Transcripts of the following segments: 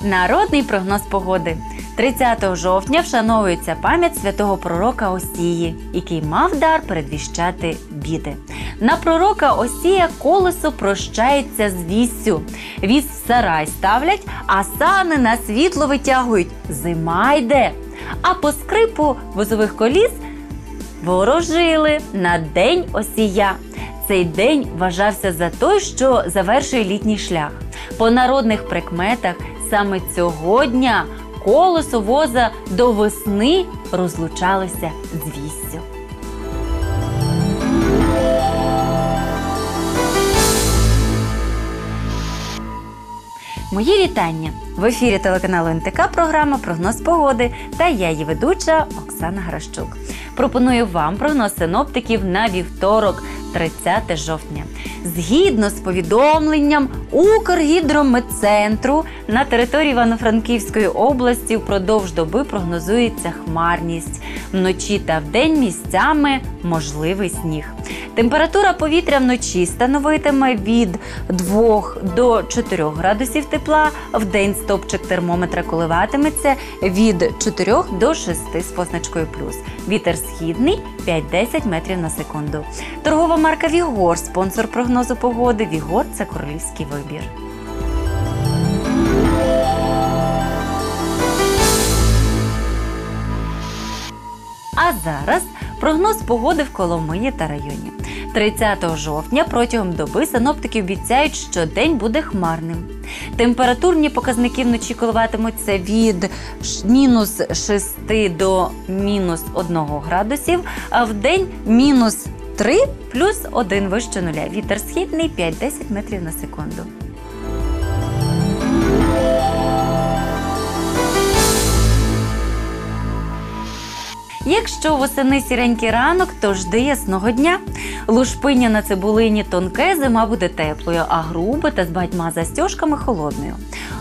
Народний прогноз погоди. 30 жовтня вшановується пам'ять святого пророка Осії, який мав дар передвіщати біди. На пророка Осія колесо прощається з віссю. Вісь в сарай ставлять, а сани на світло витягують. Зима йде. А по скрипу возових коліс ворожили на день осія. Цей день вважався за той, що завершує літній шлях. По народних прикметах саме цього дня колесо воза до весни розлучалося з віссю. Мої вітання в ефірі телеканалу НТК програма Прогноз погоди та я її ведуча Оксана Гращук. Пропоную вам прогноз синоптиків на вівторок, 30 жовтня. Згідно з повідомленням Укргідрометцентру на території Івано-Франківської області впродовж доби прогнозується хмарність. Вночі та вдень місцями можливий сніг. Температура повітря вночі становитиме від 2 до 4 градусів тепла. В день стопчик термометра коливатиметься від 4 до 6 з позначкою плюс. Вітер східний 5-10 метрів на секунду. Торгова марка Вігор, спонсор прогнозу погоди. Вігор це королівський вибір. А зараз прогноз погоди в Коломиї та районі. 30 жовтня протягом доби синоптики обіцяють, що день буде хмарним. Температурні показники вночі коливатимуться від мінус 6 до мінус 1 градусів, а в день мінус 3 плюс 1 вище нуля. Вітер східний 5-10 метрів на секунду. Якщо восени сіренький ранок, то жди ясного дня. Лушпиня на цибулині тонке, зима буде теплою, а грубе та з багатьма застіжками холодною.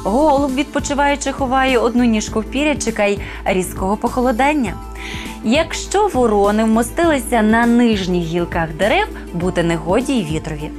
Голуб, відпочиваючи, ховає одну ніжку в піря, чекай різкого похолодання. Якщо ворони вмостилися на нижніх гілках дерев, бути негоді й вітрові.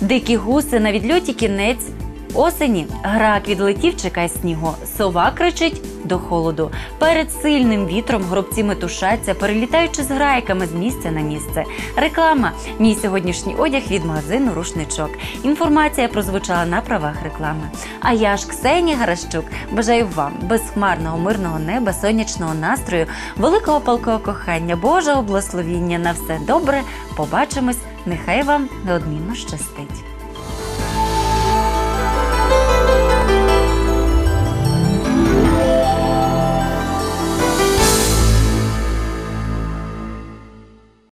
Дикі гуси на відльоті кінець осені. Грак відлетів, чекай снігу. Сова кричить до холоду. Перед сильним вітром гробці метушаться, перелітаючи з грайками з місця на місце. Реклама. Мій сьогоднішній одяг від магазину Рушничок. Інформація прозвучала на правах реклами. А я ж Ксенія Гаращук. Бажаю вам безхмарного, мирного неба, сонячного настрою, великого палкого кохання, Божого благословіння на все добре. Побачимось. Нехай вам неодмінно щастить.